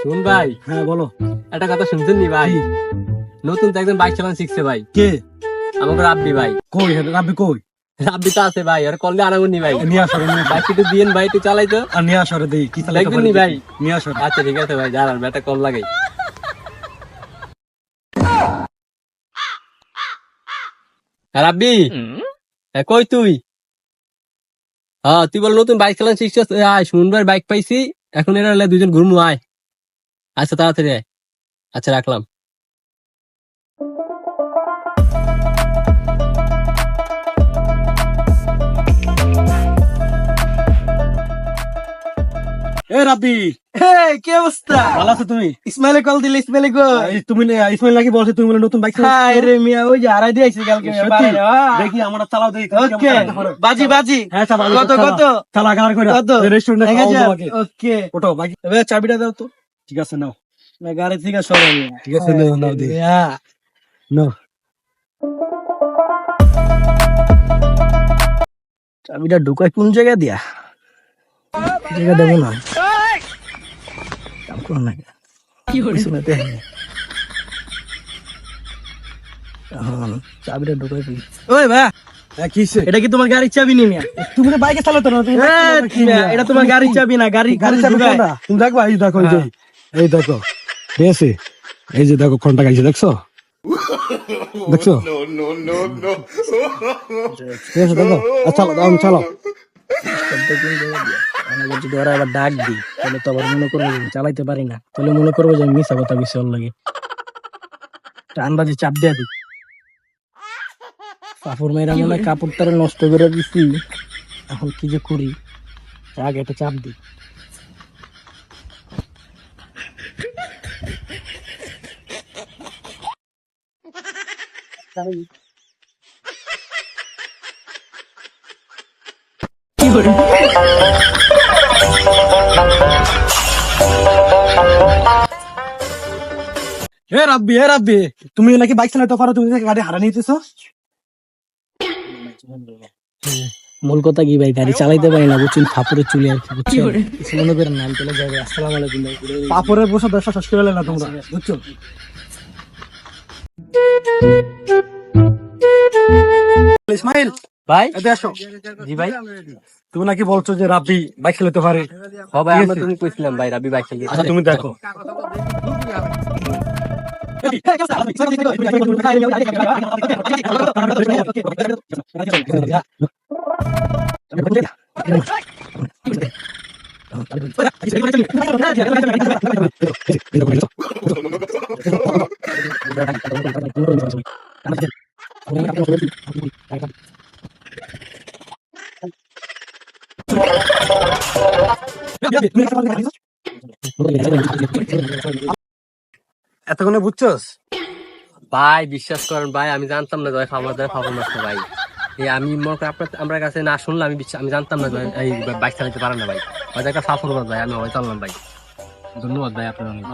শুন ভাই। হ্যাঁ বলো। একটা কথা শুনছেন নি ভাই? নতুন তো একজন বাইক চালানো শিখছে ভাই। কে? আমাকে রাব্বি ভাই। কই? রাব্বি কই? রাব্বি তো আছে ভাই আর কললে আনাগুন নি ভাই। নিয়ে আসো রে, নিয়ে বাইক একটু দিয়েন ভাই একটু চালাই তো। আর নিয়ে দেই কি দেখবেন নি ভাই? নিয়ে আচ্ছা ঠিক আছে ভাই দাঁড়ান ব্যাটা কল লাগাই। হ্যাঁ, রাব্বি। এ, কই তুই? হ্যাঁ তুই বল নতুন বাইক চালানো শিখছিস? আয় শুনবার বাইক পাইছি। এখন এরা হলে দুজন ঘুরমু আয়। আচ্ছা তাড়াতাড়ি আয়। আচ্ছা রাখলাম। এ রাব্বি। এই, কি অবস্থা? ভালো আছো তুমি? ইসমাইলে কল দিলে ইসমাইলে কো তুমি নে- ইসমাইল নাকি বলছে তুমি বলে নতুন বাইক হাই রে মিয়া ওই যে হারাই কালকে? বারে রে, হ্যাঁ। দেখি আমরা চালাও দেখি ওকে বাজি বাজি। হ্যাঁ চালা কত কত? চালা গাড়ি করে কত? রেস্টুরেন্টে ওকে। ওটো এবার চাবিটা দাও তো। ঠিক আছে নাও। গাড়ি থেকে সরাই ঠিক আছে নাও নাও দি। হ্যাঁ। নাও। চাবিটা ঢুকাই কোন জায়গা দিয়া? জায়গা দেবো না। কাম করো না। পিছনে দেখ। এখন চাবিটা ঢুকাই ওই ভাই। হ্যাঁ এটা কি তোমার গাড়ির চাবি নি তুমি তো বাইকে চালাতো না এ, চালাতো মিয়া? এটা তোমার গাড়ির চাবি না গাড়ি গাড়ি চাবি ঢুকায়। কোনটা? তুমি দেখবা এই দেখো এই দেখো ঠিক আছে এই যে দেখো কোনটা গাইছে দেখছ? দেখছ? ঠিক আছে দেখো? আচ্ছা, চালো দাও চালো। যদি ওরা আবার ডাক দি তাহলে তো আবার মনে করব চালাইতে পারি না। তাহলে মনে করব যে আমি মিশা কথা বেশি ওর লাগে। আন্দাজে চাপ দেয়া দিই। কাপড় মেয়েরা মনে হয় কাপড় তারা নষ্ট করে দিছি। এখন কি যে করি? আগে একটা চাপ দিই। হে রাব্বি হে রাব্বি তুমি নাকি বাইক চালাতে পারো তুমি গাড়ি হারা নিতেছো? মূল কথা কি ভাই গাড়ি চালাইতে পারি না বুঝছেন ফাপড়ে চলে আর কি বুঝছেন? কিছু মনে করেন নাম চলে যাবে আসসালামু আলাইকুম ভাই। পাপড়ের বসে ব্যবসা শেষ করে না তোমরা বুঝছ? ইসমাইল ভাই? আসো। জি ভাই। তুমি নাকি বলছো যে রাব্বি বাইক চালাতে পারে? ভাই আমরা তুমি কইছিলাম ভাই রাব্বি বাইক চালিয়ে আচ্ছা তুমি দেখো। এতক্ষণে বুঝছস? ভাই, বিশ্বাস করেন ভাই, আমি জানতাম না ভাই ফার্মার দ্বারা ফার্মার মারছে ভাই। আমি মনে করি আপনার আমার কাছে না শুনলে আমি আমি জানতাম না এই বাইক চালাতে পারে না ভাই। হয়তো একটা ফাফর ভাই আমি হয়তো আনলাম ভাই। ধন্যবাদ ভাই আপনার অনেক